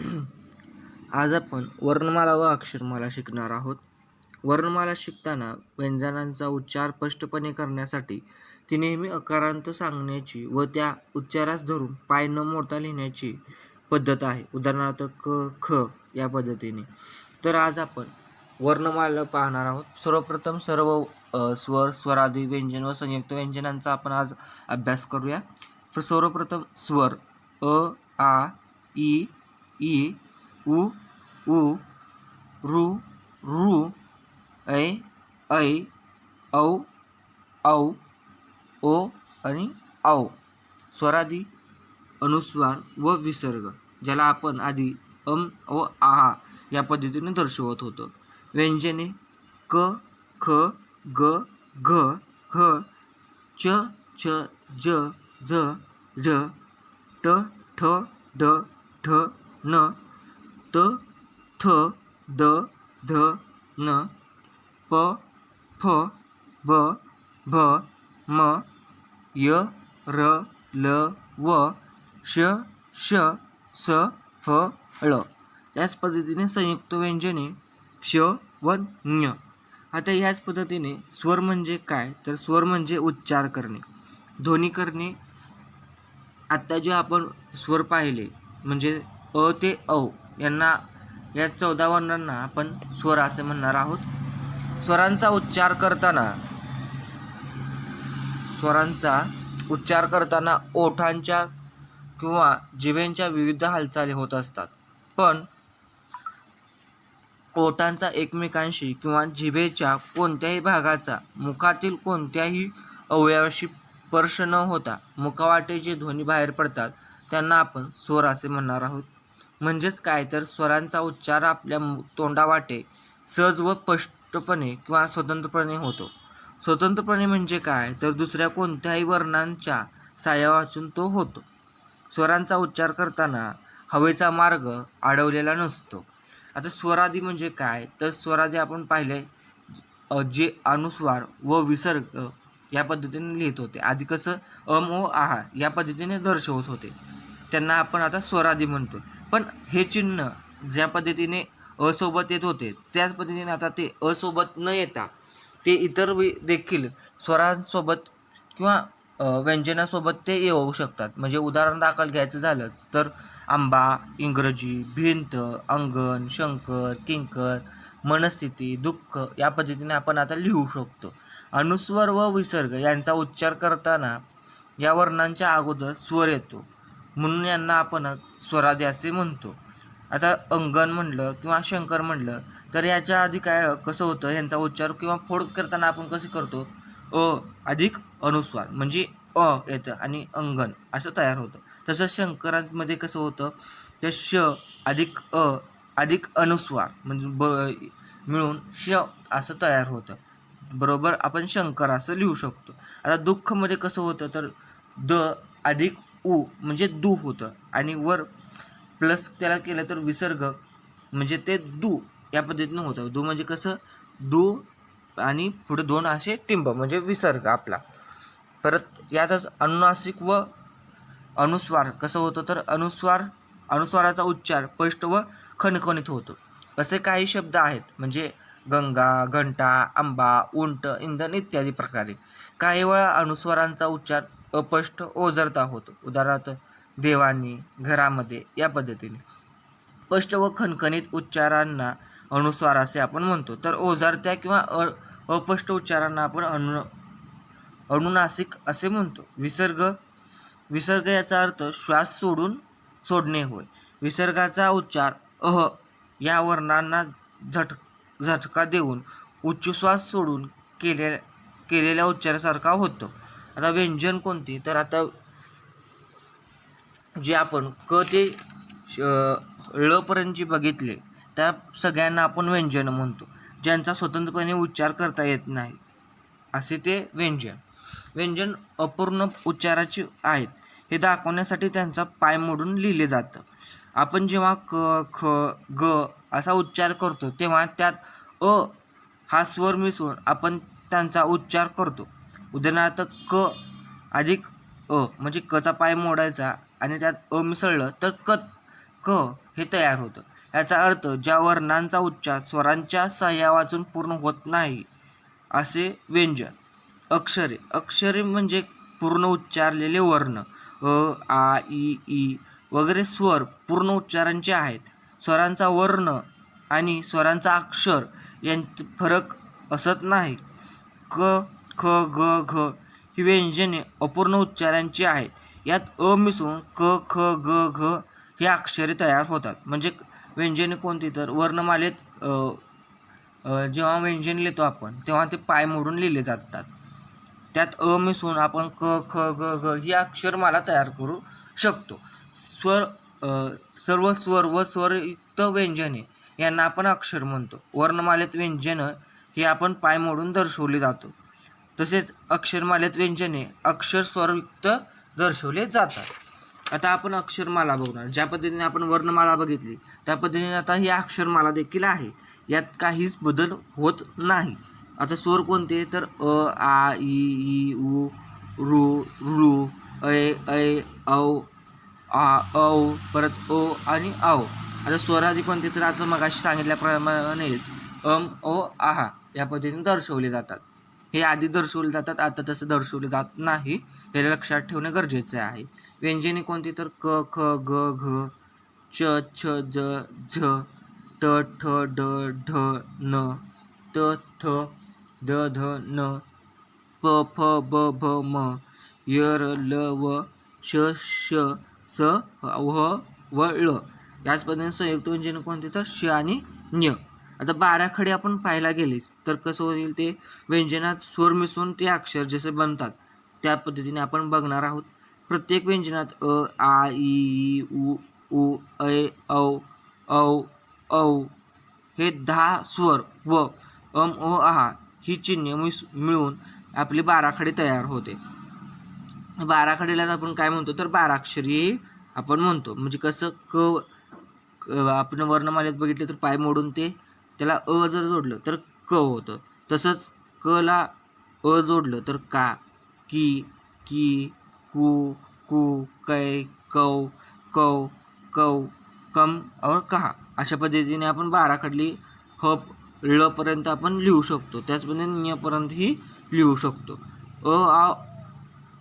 आज आपण वर्णमाला व अक्षरमाला शिकणार आहोत. वर्णमाला शिकताना व्यंजनांचा उच्चार स्पष्टपणे करण्यासाठी ती नेहमी अकारांत सांगण्याची व त्या उच्चारास धरून पाय न मोडता लिहिण्याची पद्धत आहे. उदाहरणार्थ क ख या पद्धतीने. तर आज आपण वर्णमाला पाहणार आहोत. सर्वप्रथम सर्व स्वर स्वरादी व्यंजन व संयुक्त व्यंजनांचा आपण आज अभ्यास करूया. सर्वप्रथम स्वर अ आ ई इ उ उ रु रु ऐ ऐ औ औ ओ आणि औ. स्वरादी अनुस्वार व विसर्ग ज्याला आपण आधी अम व आ या पद्धतीने दर्शवत होतो. व्यंजने क ख ग घ ह च छ ज झ झ ट ठ ड ढ न त थ द ध न प फ ब भ म य र ल व श श स फ ळ. याच पद्धतीने संयुक्त व्यंजने श व ञ. आता ह्याच पद्धतीने स्वर म्हणजे काय? तर स्वर म्हणजे उच्चार करणे. ध्वनी करणे. आत्ता जे आपण स्वर पाहिले म्हणजे अ ते औ यांना या चौदा वर्णांना आपण स्वर असे म्हणणार आहोत. स्वरांचा उच्चार करताना स्वरांचा उच्चार करताना ओठांच्या किंवा जिभेंच्या विविध हालचाली होत असतात. पण ओठांचा एकमेकांशी किंवा जिभेच्या कोणत्याही भागाचा मुखातील कोणत्याही अवयवाशी स्पर्श न होता मुखावाटे जे ध्वनी बाहेर पडतात त्यांना आपण स्वर असे म्हणणार आहोत. म्हणजेच काय? तर स्वरांचा उच्चार आपल्या तोंडावाटे सहज व स्पष्टपणे किंवा स्वतंत्रपणे होतो. स्वतंत्रपणे म्हणजे काय? तर दुसऱ्या कोणत्याही वर्णांच्या साया वाचून तो होतो. स्वरांचा उच्चार करताना हवेचा मार्ग अडवलेला नसतो. आता स्वरादी म्हणजे काय? तर स्वरादी आपण पाहिले जे अनुस्वार व विसर्ग या पद्धतीने लिहित होते. आधी कसं अम ओ आहा या पद्धतीने दर्शवत होते. त्यांना आपण आता स्वरादी म्हणतो. पण हे चिन्ह ज्या पद्धतीने असोबत येत होते त्याच पद्धतीने आता ते असोबत न येता ते इतर वे देखील स्वरांसोबत किंवा व्यंजनासोबत ते येऊ शकतात. म्हणजे उदाहरण दाखल घ्यायचं झालंच तर आंबा इंग्रजी भिंत अंगण शंकर किंकर मनस्थिती दुःख या पद्धतीने आपण आता लिहू शकतो. अनुस्वर व विसर्ग यांचा उच्चार करताना या वर्णांच्या अगोदर स्वर येतो. म्हणून यांना आपण स्वरादी असे म्हणतो. आता अंगण म्हणलं किंवा शंकर म्हणलं तर याच्या आधी काय कसं होतं यांचा उच्चार किंवा फोड करताना आपण कसं करतो? अ अधिक अनुस्वार म्हणजे अ येतं आणि अंगण असं तयार होतं. तसं शंकरांमध्ये कसं होतं ते श अधिक अ अधिक अनुस्वार म्हणजे ब मिळून श असं तयार होतं. बरोबर आपण शंकर असं लिहू शकतो. आता दुःखमध्ये कसं होतं तर द अधिक उ म्हणजे दू होतं. आणि वर प्लस त्याला केलं तर विसर्ग म्हणजे ते दू या पद्धतीनं होतं. दू म्हणजे कसं? दू आणि पुढे दोन असे टिंब म्हणजे विसर्ग आपला. परत यातच अनुनासिक व अनुस्वार कसं होतं तर अनुस्वार अनुस्वाराचा उच्चार स्पष्ट व खणखणीत होतो. असे काही शब्द आहेत. म्हणजे गंगा घंटा आंबा उंट इंधन इत्यादी प्रकारे. काही वेळा अनुस्वारांचा उच्चार अपष्ट ओझरता होतो उदाहरणार्थ देवानी घरामध्ये या पद्धतीने स्पष्ट व खणखणीत उच्चारांना अनुस्वार असे आपण म्हणतो. तर ओझरत्या किंवा अ अस्पष्ट उच्चारांना आपण अनु अनुनासिक असे म्हणतो. विसर्ग विसर्ग याचा अर्थ श्वास सोडून सोडणे होय. विसर्गाचा उच्चार अह या वर्णांना झट झटका देऊन उच्चश्वास सोडून केले केलेल्या उच्चारासारखा होतो. आता व्यंजन कोणती? तर आता जे आपण क ते ळपर्यंत जे बघितले त्या सगळ्यांना आपण व्यंजन म्हणतो. ज्यांचा स्वतंत्रपणे उच्चार करता येत नाही असे ते व्यंजन. व्यंजन अपूर्ण उच्चाराचे आहेत. हे दाखवण्यासाठी त्यांचा पाय मोडून लिहिले जातं. आपण जेव्हा क ख ग असा उच्चार करतो तेव्हा त्यात अ हा स्वर मिसळून आपण त्यांचा उच्चार करतो. उदाहरणार्थ क अधिक अ म्हणजे कचा पाय मोडायचा आणि त्यात अ मिसळलं तर कत क हे तयार होतं. याचा अर्थ ज्या वर्णांचा उच्चार स्वरांच्या सहाय्यावाचून पूर्ण होत नाही असे व्यंजन. अक्षरे. अक्षरे म्हणजे पूर्ण उच्चारलेले वर्ण. अ आ इ ई वगैरे स्वर पूर्ण उच्चारांचे आहेत. स्वरांचा वर्ण आणि स्वरांचा अक्षर यांत फरक असत नाही. क ख ग घ ही व्यंजने अपूर्ण उच्चारांची आहेत. यात अ मिसळून क ख ग घ ही अक्षरे तयार होतात. म्हणजे व्यंजने कोणती? तर वर्णमालेत जेव्हा व्यंजन लिहितो आपण तेव्हा ते पाय मोडून लिहिले जातात. त्यात अ मिसळून आपण क ख ग घ ही अक्षरमाला तयार करू शकतो. स्वर सर्व स्वर व स्वरयुक्त व्यंजने यांना आपण अक्षर म्हणतो. वर्णमालेत व्यंजनं हे आपण पाय मोडून दर्शवली जातो. तसेच अक्षरमालेत व्यंजने अक्षर स्वरयुक्त दर्शवले जातात. आता आपण अक्षरमाला बघणार. ज्या पद्धतीने आपण वर्णमाला बघितली त्या पद्धतीने आता ही अक्षरमाला देखील आहे. यात काहीच बदल होत नाही. आता स्वर कोणते? तर अ आ इ ई उ रू रू ऐ ऐ औ आ औ परत ओ आणि औ. आता स्वरादी कोणते? तर आता मगाशी सांगितल्याप्रमाणेच अम ओ आहा या पद्धतीने दर्शवले जातात. हे आधी दर्शवले जातात आता तसं दर्शवले जात नाही. हे लक्षात ठेवणे गरजेचे आहे. व्यंजने कोणती तर क ख ग घ च छ ज झ ट ठ ड ढ न त थ द ध न प फ ब भ म य र ल व श श स व ळ. याच पद्धतीने संयुक्त व्यंजन कोणते तर श आणि ञ. आता बाराखडी आपण पाहायला गेलीस तर कसं होईल ते व्यंजनात स्वर मिसळून ते अक्षर जसे बनतात त्या पद्धतीने आपण बघणार आहोत. प्रत्येक व्यंजनात अ आ ई उ उ ऐ औ औ औ हे दहा स्वर व अम ओ आहा ही चिन्हे मिस मिळून आपली बाराखडी तयार होते. बाराखडीलाच आपण काय म्हणतो? तर बाराक्षरी आपण म्हणतो. म्हणजे कसं क क- आपण वर्णमालेत बघितले तर पाय मोडून ते त्याला अ जर जोडलं तर क होतं. तसंच क ला अ जोडलं तर का? की की कु कु कै कौ कौ कौ कम और कहा. अशा पद्धतीने आपण बाराखडली ह ळपर्यंत आपण लिहू शकतो. त्याच नियपर्यंतही लिहू शकतो. अ आ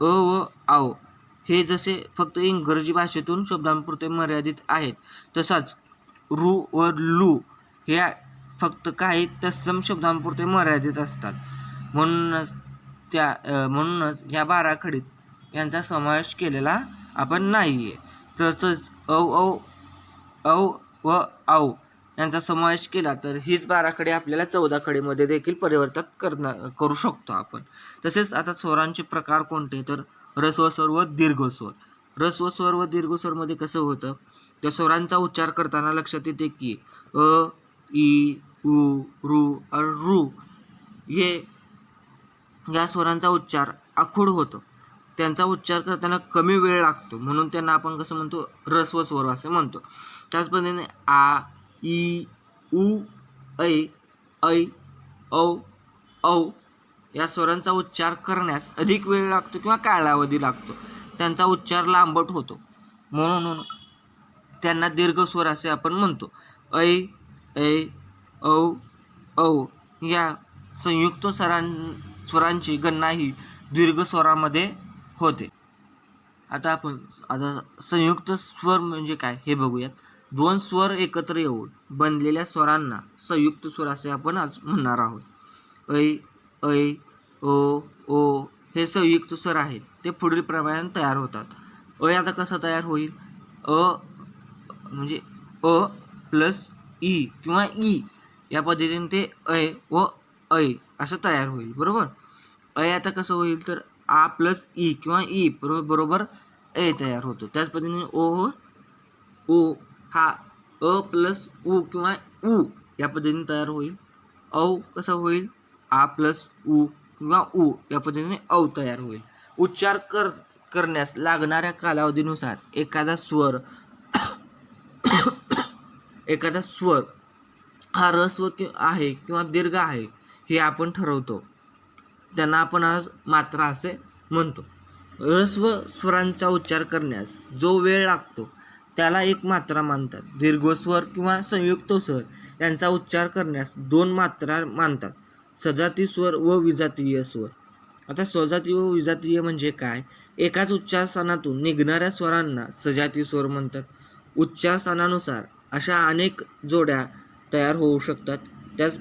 अ व आव हे जसे फक्त इंग्रजी भाषेतून शब्दांपुरते मर्यादित आहेत. तसाच रू व लू ह्या फक्त काही तत्सम शब्दांपुरते मर्यादित असतात. म्हणूनच त्या म्हणूनच ह्या बाराखडीत यांचा समावेश केलेला आपण नाही आहे तसंच औ औ औ व औ यांचा समावेश केला तर हीच बाराखडी आपल्याला चौदा खडीमध्ये देखील परिवर्तन करणं करू शकतो आपण. तसेच आता स्वरांचे प्रकार कोणते? तर रस्वस्वर व दीर्घ स्वर स्वर व दीर्घ स्वरमध्ये कसं होतं? त्या स्वरांचा उच्चार करताना लक्षात येते की अ ई उ ऋ ऋ हे या स्वरांचा उच्चार आखूड होतो. त्यांचा उच्चार करताना कमी वेळ लागतो. म्हणून त्यांना आपण कसं म्हणतो? रस्व स्वर असं म्हणतो. त्याच पद्धतीने आ ई उ ऐ ऐ औ औ या स्वरांचा उच्चार करण्यास अधिक वेळ लागतो किंवा कालावधी लागतो. त्यांचा उच्चार लांबट होतो. म्हणून त्यांना दीर्घ स्वर असे आपण म्हणतो. ऐ ऐ औ औ या संयुक्त स्वरां स्वरांची गणना ही दीर्घ स्वरामध्ये होते. आता आपण आता संयुक्त स्वर म्हणजे काय हे बघूयात. दोन स्वर एकत्र येऊन बनलेल्या स्वरांना संयुक्त स्वर असे आपण आज म्हणणार आहोत. ऐ ऐ ओ ओ हे संयुक्त स्वर आहेत. ते पुढील प्रमाणे तयार होतात. अ आता कसं तयार होईल? अ म्हणजे अ प्लस ई किंवा ई या पद्धतीने ते अय व अय असं तयार होईल बरोबर? अय आता कसं होईल तर आ प्लस ई किंवा ई बरोबर बरोबर ए तयार होतो. त्याच पद्धतीने ओ ओ हा अ प्लस उ किंवा उ या पद्धतीने तयार होईल. औ कसं होईल? आ प्लस उ किंवा उ या पद्धतीने औ तयार होईल. उच्चार कर करण्यास लागणाऱ्या कालावधीनुसार एखादा स्वर एखादा स्वर हा रस्व कि आहे किंवा दीर्घ आहे हे आपण ठरवतो. त्यांना आपण आज मात्रा असे म्हणतो. रस्व स्वरांचा उच्चार करण्यास जो वेळ लागतो त्याला एक मात्रा मानतात. दीर्घस्वर किंवा संयुक्त स्वर यांचा उच्चार करण्यास दोन मात्रा मानतात. सजाती स्वर व विजातीय स्वर. आता स्वजातीय व विजातीय म्हणजे काय? एकाच उच्चारस्थानातून निघणाऱ्या स्वरांना सजाती स्वर म्हणतात. उच्चारस्थानानुसार अशा अनेक जोड्या तयार होऊ शकतात. त्याच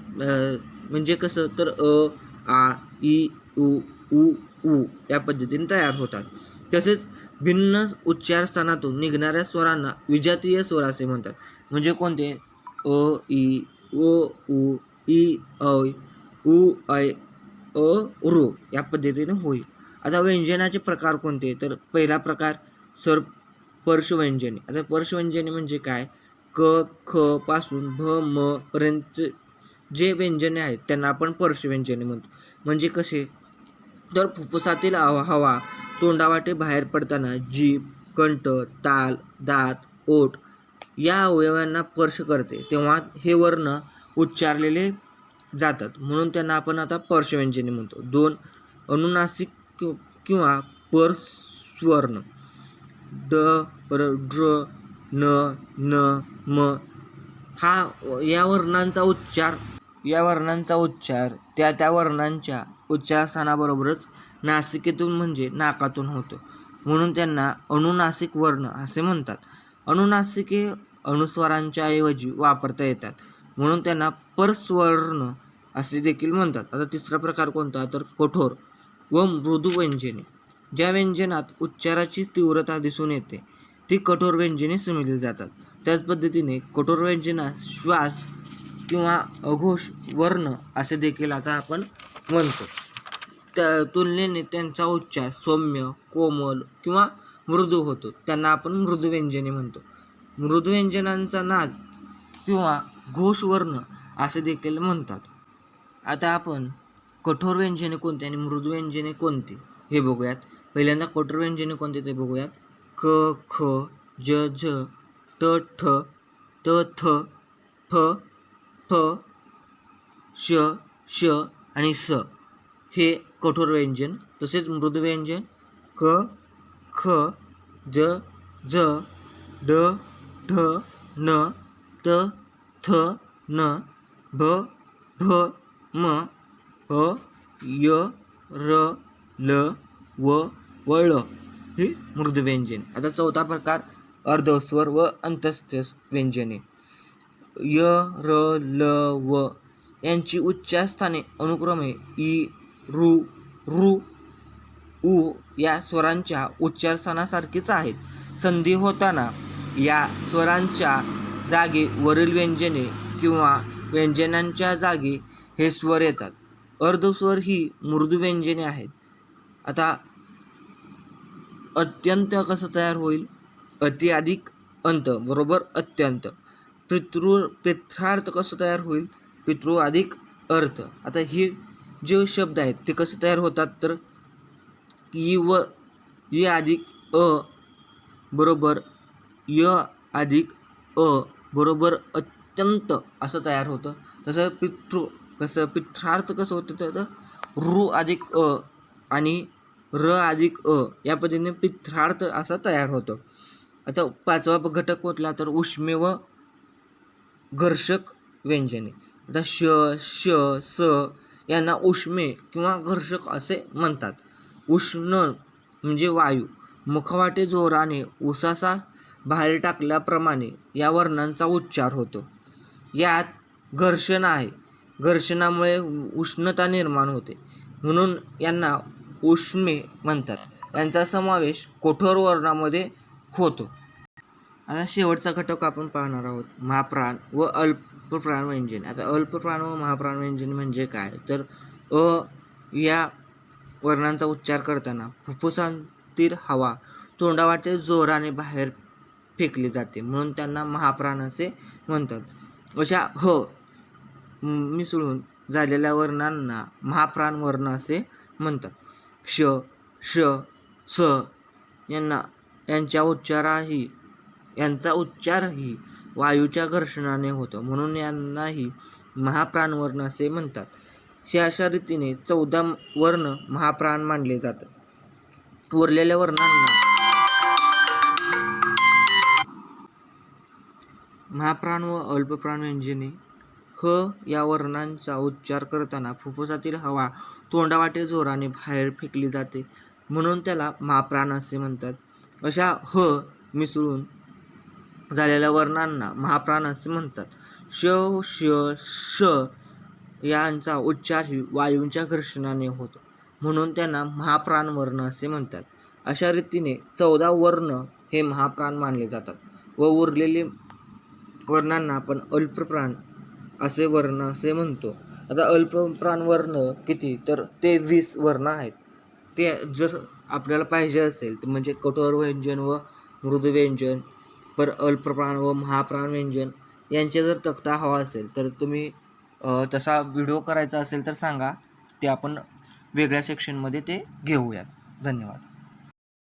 म्हणजे कसं तर अ आ ई उ उ उ या पद्धतीने तयार होतात. तसेच भिन्न उच्चारस्थानातून निघणाऱ्या स्वरांना विजातीय स्वर असे म्हणतात. म्हणजे कोणते? अ ई ओ उ इ ऐ उ ऐ अ ऋ या पद्धतीने होईल. आता व्यंजनाचे प्रकार कोणते? तर पहिला प्रकार सर पर्शव्यंजने आता पर्शव्यंजने म्हणजे काय? क ख पासून भ म पर्यंत जे व्यंजने आहेत त्यांना आपण पर्शव्यंजने म्हणतो. म्हणजे कसे? तर फुफ्फुसातील हवा तोंडावाटे बाहेर पडताना जीभ कंठ ताल दात ओठ या अवयवांना स्पर्श करते. तेव्हा हे वर्ण उच्चारलेले जातात. म्हणून त्यांना आपण आता पर्शव्यंजने म्हणतो. दोन अनुनासिक कि- किंवा परस्वर्ण. ड पर ड्र न न म हा या वर्णांचा उच्चार या वर्णांचा उच्चार त्या त्या वर्णांच्या उच्चारस्थानाबरोबरच नासिकेतून म्हणजे नाकातून होतो. म्हणून त्यांना अनुनासिक वर्ण असे म्हणतात. अनुनासिके अनुस्वारांच्या ऐवजी वापरता येतात. म्हणून त्यांना परस्वर्ण असे देखील म्हणतात. आता तिसरा प्रकार कोणता? तर कठोर व मृदू व्यंजने. ज्या व्यंजनात उच्चाराची तीव्रता दिसून येते ती कठोर व्यंजने समजली जातात. त्याच पद्धतीने कठोर श्वास किंवा अघोष वर्ण असे देखील आता आपण म्हणतो. त्या तुलनेने त्यांचा उच्चार सौम्य कोमल किंवा मृदू होतो. त्यांना आपण मृदुव्यंजने म्हणतो. मृदुव्यंजनांचा नाद किंवा घोषवर्ण असे देखील म्हणतात. आता आपण कठोर व्यंजने कोणती आणि मृदू व्यंजने कोणती हे बघूयात. पहिल्यांदा कठोर व्यंजने कोणते ते बघूयात. क ख ज झ ट ठ त थ फ फ श श आणि स. हे कठोर व्यंजन तसेच मृदू व्यंजन क ख ज ज ड ढ न त थ न भ भ म अ य र ल व व ळ. हे मृदू व्यंजन. आता चौथा प्रकार अर्धस्वर व अंतस्थ व्यंजने य र ल व यांची उच्चारस्थाने अनुक्रमे इ ऋ ऋ उ या स्वरांच्या उच्चारस्थानासारखीच आहेत. संधी होताना या स्वरांच्या जागी वरील व्यंजने किंवा व्यंजनांच्या जागी हे स्वर येतात. अर्धस्वर ही मृदू व्यंजने आहेत. आता अत्यंत कसं तयार होईल? अति अंत बरोबर? अत्यंत. पितृ पित्रार्थ कसं तयार होईल? पितृ अधिक अर्थ. आता हे जे शब्द आहेत ते कसे तयार होतात? तर इ व य अधिक अ बरोबर? य अधिक अ बरोबर? अत्यंत असं तयार होतं. तसं पितृ कसं पित्रार्थ कसं होतं? तर ऋ अधिक अ आणि र अधिक अ या पद्धतीने पित्रार्थ असा तयार होतो. आता पाचवा घटक कुठला? तर उष्मे व घर्षक व्यंजने. आता श श स यांना उष्मे किंवा घर्षक असे म्हणतात. उष्ण म्हणजे वायू. मुखवाटे जोराने उसासा बाहेर टाकल्याप्रमाणे या वर्णांचा उच्चार होतो. यात घर्षण आहे. घर्षणामुळे उष्णता निर्माण होते. म्हणून यांना उष्मे म्हणतात. यांचा समावेश कठोर वर्णामध्ये होतो. आता शेवटचा घटक आपण पाहणार आहोत महाप्राण व अल्पप्राण व्यंजन. आता अल्पप्राण व महाप्राण व्यंजन म्हणजे काय? तर अ या वर्णांचा उच्चार करताना फुफ्फुसांतील हवा तोंडावाटे जोराने बाहेर फेकली जाते म्हणून त्यांना महाप्राण असे म्हणतात. अशा ह मिसळून झालेल्या वर्णांना महाप्राण वर्ण असे म्हणतात. श श स यांना यांच्या उच्चाराही यांचा उच्चारही वायूच्या घर्षणाने होतो. म्हणून यांनाही महाप्राणवर्ण असे म्हणतात. हे अशा रीतीने चौदा वर्ण महाप्राण मानले जातात. उरलेल्या वर्णांना महाप्राण व अल्पप्राण व्यंजने ह या वर्णांचा उच्चार करताना फुफ्फुसातील हवा तोंडावाटे जोराने बाहेर फेकली जाते. म्हणून त्याला महाप्राण असे म्हणतात. अशा ह मिसळून झालेल्या वर्णांना महाप्राण असे म्हणतात. श श श यांचा उच्चारही वायूंच्या घर्षणाने होतो. म्हणून त्यांना महाप्राण वर्ण असे म्हणतात. अशा रीतीने चौदा वर्ण हे महाप्राण मानले जातात व उरलेले वर्णांना आपण अल्पप्राण असे वर्ण असे म्हणतो. आता अल्पप्राण वर्ण किती? तर ते वीस वर्ण आहेत. ते जर आपल्याला पाहिजे असेल तर म्हणजे कठोर व्यंजन व मृदू व्यंजन पर अल्पप्राण व महाप्राण व्यंजन यांचे जर तक्ता हवा असेल तर तुम्ही तसा व्हिडिओ करायचा असेल तर सांगा ते आपण वेगळ्या सेक्शनमध्ये ते घेऊयात. धन्यवाद.